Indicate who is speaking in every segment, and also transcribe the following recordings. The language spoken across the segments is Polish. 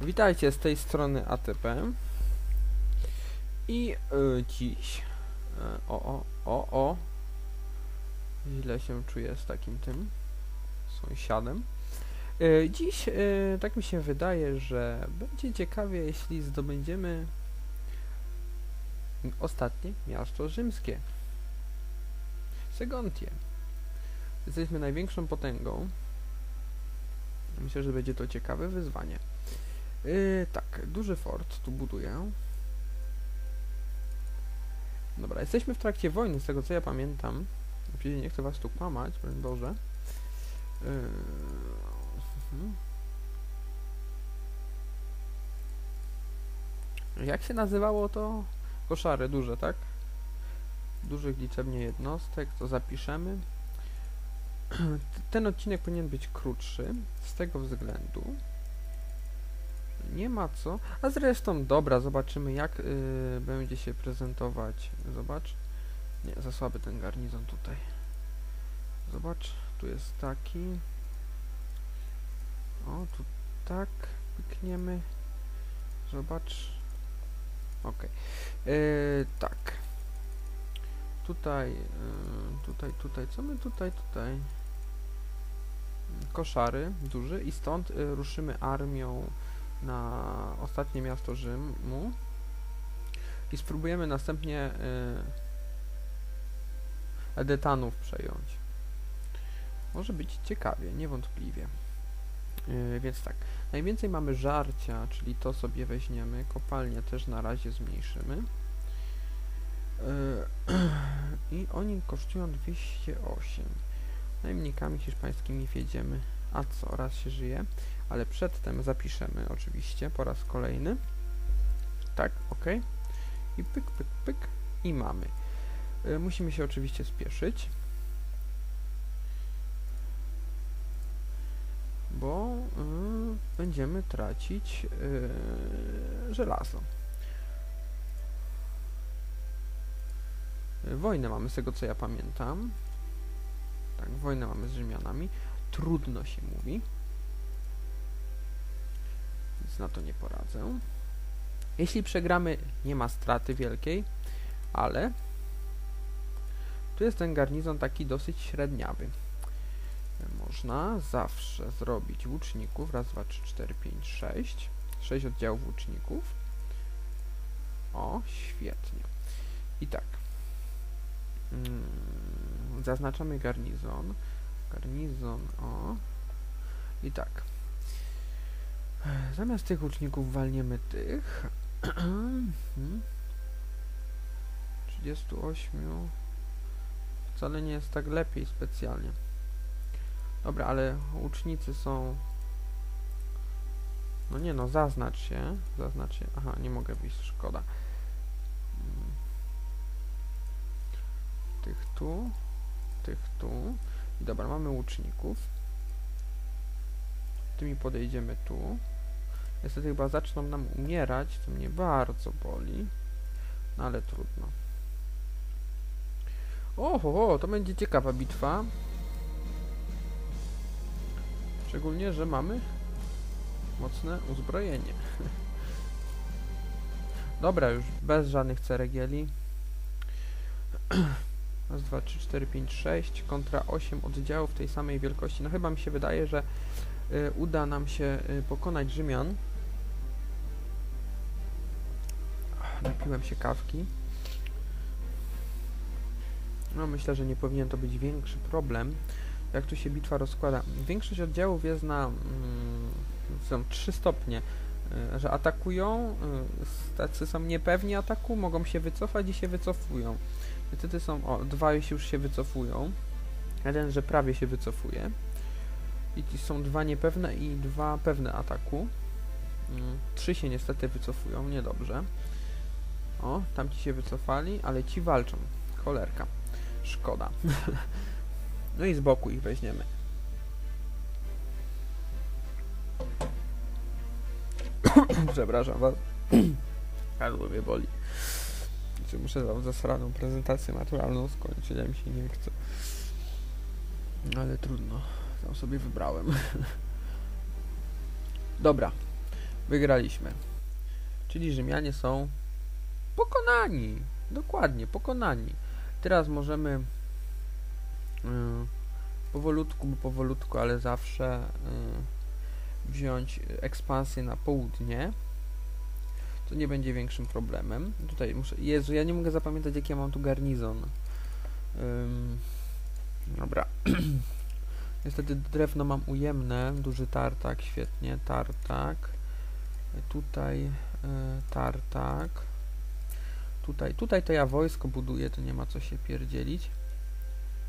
Speaker 1: Witajcie z tej strony ATP. I y, dziś. y, o, o, o, o. Źle się czuję z takim tym sąsiadem. Y, dziś, y, tak mi się wydaje, że będzie ciekawie, jeśli zdobędziemy ostatnie miasto rzymskie. Segontię. Jesteśmy największą potęgą. Myślę, że będzie to ciekawe wyzwanie. Yy, tak, duży fort tu buduję. Dobra, jesteśmy w trakcie wojny, z tego co ja pamiętam. Nie chcę was tu kłamać, broń Boże. Yy, mhm. Jak się nazywało to? Koszary duże, tak? Dużych liczebnie jednostek, to zapiszemy. Ten odcinek powinien być krótszy, z tego względu, nie ma co. A zresztą, dobra, zobaczymy jak y, będzie się prezentować. Zobacz. Nie, za słaby ten garnizon tutaj. Zobacz, tu jest taki. O, tu tak pykniemy. Zobacz. Ok. Yy, tak. Tutaj, yy, tutaj, tutaj. Co my tutaj, tutaj? Koszary duży i stąd y, ruszymy armią na ostatnie miasto Rzymu i spróbujemy następnie y, Edetanów przejąć. Może być ciekawie, niewątpliwie. Y, więc tak, najwięcej mamy żarcia, czyli to sobie weźmiemy, kopalnię też na razie zmniejszymy. Y, I oni kosztują 208. Najemnikami hiszpańskimi wjedziemy, a co, raz się żyje ale przedtem zapiszemy oczywiście po raz kolejny. Tak, ok. I pyk, pyk, pyk i mamy. Y, musimy się oczywiście spieszyć, bo y, będziemy tracić y, żelazo. Wojnę mamy z tego co ja pamiętam. Tak, wojnę mamy z Rzymianami. Trudno się mówi na to nie poradzę. Jeśli przegramy, nie ma straty wielkiej, ale tu jest ten garnizon taki dosyć średniawy. Można zawsze zrobić łuczników. Raz, dwa, trzy, cztery, pięć, sześć. Sześć oddziałów łuczników. O, świetnie. I tak. Mm, zaznaczamy garnizon. Garnizon, o. I tak. Zamiast tych łuczników walniemy tych. 38. Wcale nie jest tak lepiej specjalnie. Dobra, ale łucznicy są... No nie no, zaznacz się. Zaznacz się. Aha, nie mogę wyjść, szkoda. Tych tu. Tych tu. Dobra, mamy łuczników. Tymi podejdziemy tu. Niestety chyba zaczną nam umierać, co mnie bardzo boli. No ale trudno. Oho, to będzie ciekawa bitwa. Szczególnie, że mamy mocne uzbrojenie. Dobra, już bez żadnych ceregieli. Raz, dwa, trzy, cztery, pięć, sześć kontra osiem oddziałów tej samej wielkości. No chyba mi się wydaje, że uda nam się y, pokonać Rzymian. napiłem się kawki. No myślę, że nie powinien to być większy problem. Jak tu się bitwa rozkłada? Większość oddziałów jest na... Mm, są trzy stopnie. Y, że atakują, y, tacy są niepewni ataku, mogą się wycofać i się wycofują. Niestety są, o, dwa już się wycofują. Jeden, że prawie się wycofuje. I są dwa niepewne i dwa pewne ataku. Mm, trzy się niestety wycofują, niedobrze. O, tam ci się wycofali, ale ci walczą. Cholerka. Szkoda. no i z boku ich weźmiemy. Przepraszam was. Gardło mnie boli. Czy muszę wam zasraną prezentację naturalną skończyć, ja mi się nie chce. Ale trudno. Tam sobie wybrałem. Dobra. Wygraliśmy. Czyli Rzymianie są pokonani. Dokładnie, pokonani. Teraz możemy yy, powolutku, bo powolutku, ale zawsze yy, wziąć ekspansję na południe. To nie będzie większym problemem. Tutaj muszę... Jezu, ja nie mogę zapamiętać, jaki ja mam tu garnizon. Dobra. Niestety drewno mam ujemne. Duży tartak, świetnie. Tartak. Tutaj y, tartak. Tutaj, tutaj to ja wojsko buduję, to nie ma co się pierdzielić.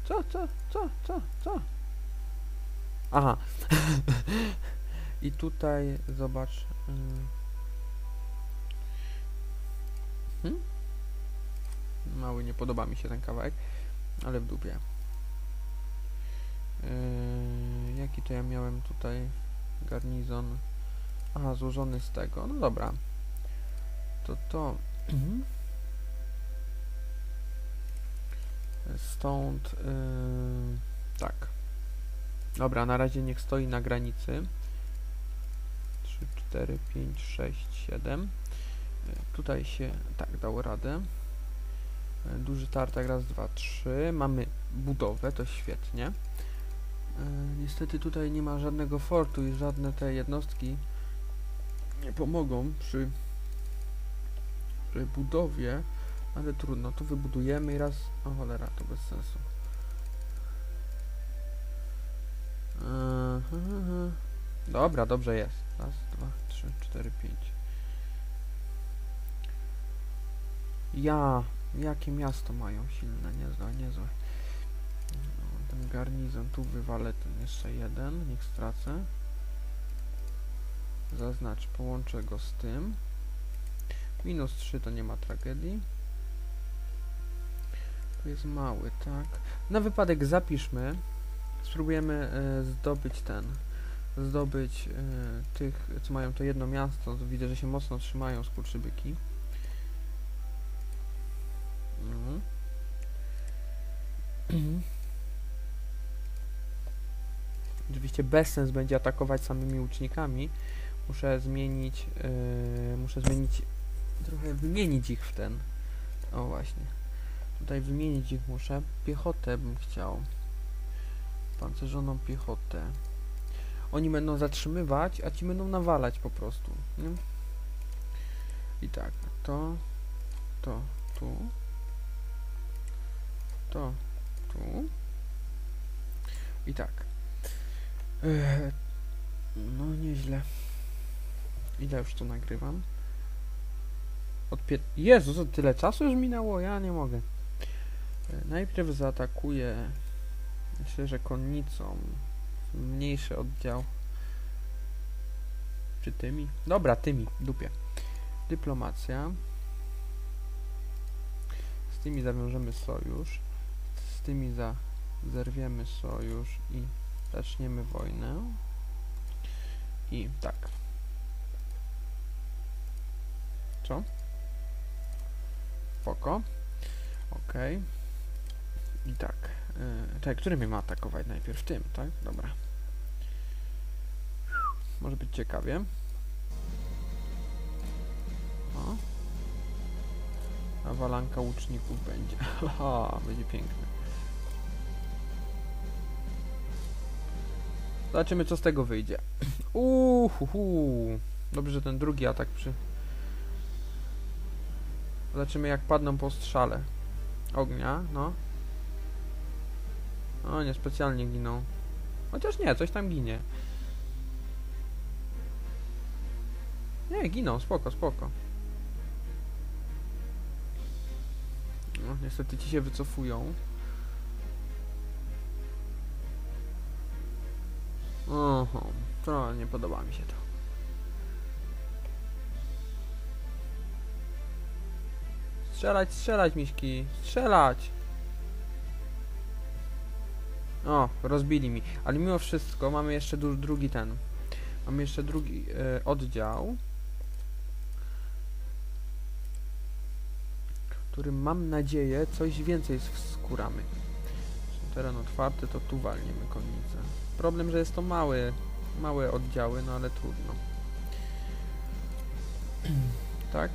Speaker 1: Co, co, co, co, co? Aha. I tutaj zobacz. Y, hmm? Mały, nie podoba mi się ten kawałek, ale w dupie. Yy, jaki to ja miałem tutaj garnizon? Aha, złożony z tego. No dobra. To to. Mhm. Stąd. Yy, tak. Dobra, na razie niech stoi na granicy. 3, 4, 5, 6, 7. Yy, tutaj się tak dało radę. Yy, duży tartak, raz, dwa, trzy. Mamy budowę, to świetnie. Yy, niestety tutaj nie ma żadnego fortu i żadne te jednostki nie pomogą przy, budowie, ale trudno, tu wybudujemy i raz... O cholera, to bez sensu. Aha. Dobra, dobrze jest. Raz, dwa, trzy, cztery, pięć. Ja, jakie miasto mają silne, niezłe, niezłe. Ten garnizon, tu wywalę ten jeszcze jeden, niech stracę. Zaznacz, połączę go z tym. Minus 3 to nie ma tragedii. Tu jest mały, tak. Na wypadek zapiszmy. Spróbujemy e, zdobyć ten. Zdobyć e, tych, co mają to jedno miasto. Widzę, że się mocno trzymają skurczybyki. No. Oczywiście bez sens będzie atakować samymi łucznikami. Muszę zmienić, yy, muszę zmienić, trochę wymienić ich w ten. O właśnie. Tutaj wymienić ich muszę. Piechotę bym chciał. Pancerzoną piechotę. Oni będą zatrzymywać, a ci będą nawalać po prostu. Nie? I tak, to, to, tu, to, tu. I tak. Yy, no nieźle. Ile już to nagrywam? Od pie... Jezu, tyle czasu już minęło? Ja nie mogę. E, najpierw zaatakuję myślę, że konnicą mniejszy oddział czy tymi? Dobra, tymi, dupie. Dyplomacja. Z tymi zawiążemy sojusz. Z tymi za zerwiemy sojusz i zaczniemy wojnę. I tak. Co? Spoko. Ok. I tak. Yy, czekaj, który mnie ma atakować najpierw? Tym, tak? Dobra. Może być ciekawie. O. Awalanka łuczników będzie. Będzie piękne. Zobaczymy, co z tego wyjdzie. Uhuhu. Dobrze, że ten drugi atak przy... Zobaczymy, jak padną po strzale. Ognia, no. O, nie, specjalnie giną. Chociaż nie, coś tam ginie. Nie, giną, spoko, spoko. No, niestety ci się wycofują. Oho, to nie podoba mi się to. Strzelać, strzelać, miśki, strzelać! O, rozbili mi. Ale mimo wszystko mamy jeszcze drugi ten. Mamy jeszcze drugi e, oddział. Którym mam nadzieję coś więcej skóramy. Teren otwarty, to tu walniemy konnicę. Problem, że jest to małe, małe oddziały, no ale trudno. Tak.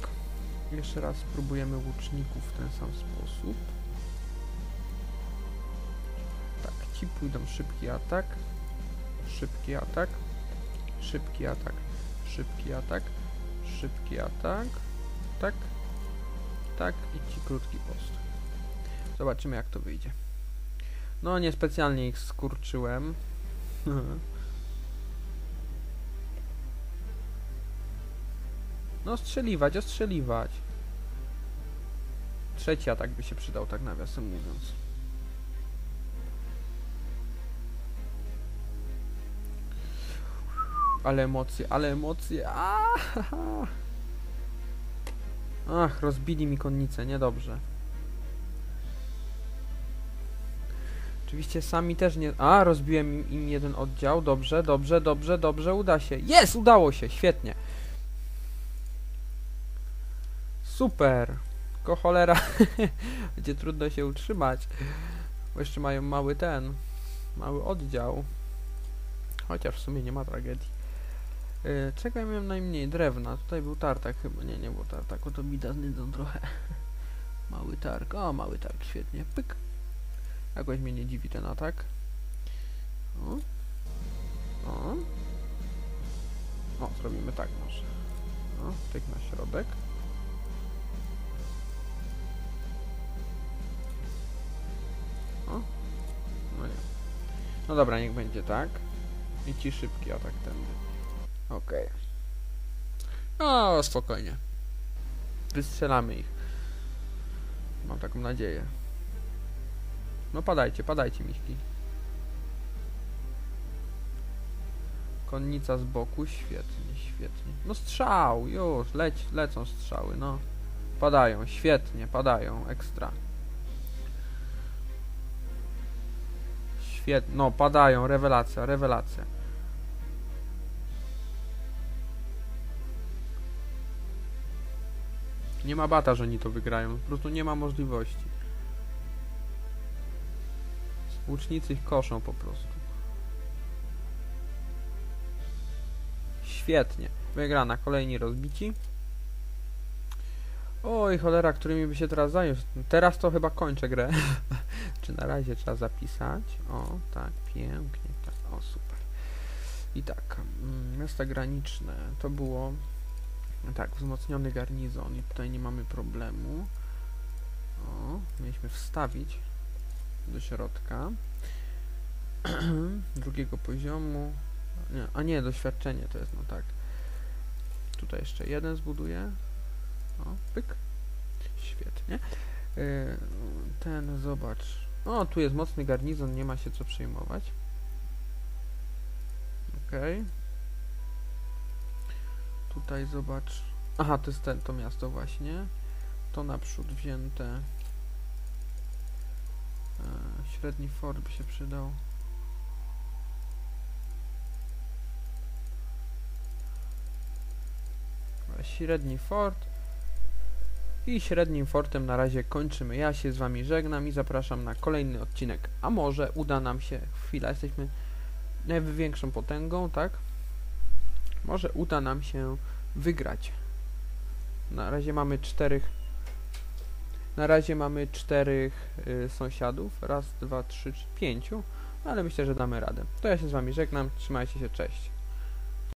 Speaker 1: Jeszcze raz spróbujemy łuczników w ten sam sposób. Tak, ci pójdą szybki atak. Szybki atak. Szybki atak. Szybki atak. Szybki atak. Tak. Tak i ci krótki post. Zobaczymy jak to wyjdzie. No niespecjalnie ich skurczyłem. No strzeliwać, ostrzeliwać. Trzeci atak by się przydał, tak nawiasem mówiąc. Ale emocje, ale emocje. Ach, rozbili mi konnicę, niedobrze. Oczywiście sami też nie... A, rozbiłem im, jeden oddział. Dobrze, dobrze, dobrze, dobrze, uda się. Jest, udało się, świetnie. Super. Tylko cholera. Będzie trudno się utrzymać. Bo jeszcze mają mały ten... Mały oddział. Chociaż w sumie nie ma tragedii. Yy, czego ja miałem najmniej? Drewna. Tutaj był tartak chyba. Nie, nie był tartak. O to mi da trochę. Mały targ. O, mały targ. Świetnie. Pyk. Jakoś mnie nie dziwi ten atak. O. O. O, zrobimy tak może. O, tyk na środek. O. No nie. No dobra, niech będzie tak. I ci szybki atak tędy. Okej. O, spokojnie. Wystrzelamy ich. Mam taką nadzieję. No padajcie, padajcie miśki. Konnica z boku, świetnie, świetnie. No strzał, już, leć, lecą strzały, no. Padają, świetnie, padają, ekstra. Świetnie, no padają, rewelacja, rewelacja. Nie ma bata, że oni to wygrają, po prostu nie ma możliwości. Łucznicy ich koszą po prostu. Świetnie. Wygrana. Kolejni rozbici. Oj, cholera, którymi by się teraz zająć? Teraz to chyba kończę grę. Czy na razie trzeba zapisać? O, tak, pięknie. Tak, o, super. I tak, mm, miasta graniczne. To było... Tak, wzmocniony garnizon i tutaj nie mamy problemu. O, mieliśmy wstawić do środka. Drugiego poziomu. Nie, a nie, doświadczenie to jest, no tak. Tutaj jeszcze jeden zbuduję. O, pyk. Świetnie. Yy, ten, zobacz. O, tu jest mocny garnizon, nie ma się co przejmować. Okay. tutaj zobacz. Aha, to jest ten, to miasto właśnie. To naprzód wzięte średni fort by się przydał. Średni fort. I średnim fortem na razie kończymy. Ja się z wami żegnam i zapraszam na kolejny odcinek. A może uda nam się, chwila, jesteśmy największą potęgą, tak? Może uda nam się wygrać. Na razie mamy czterech na razie mamy czterech y, sąsiadów. Raz, dwa, trzy, pięciu. Ale myślę, że damy radę. To ja się z wami żegnam. Trzymajcie się, cześć.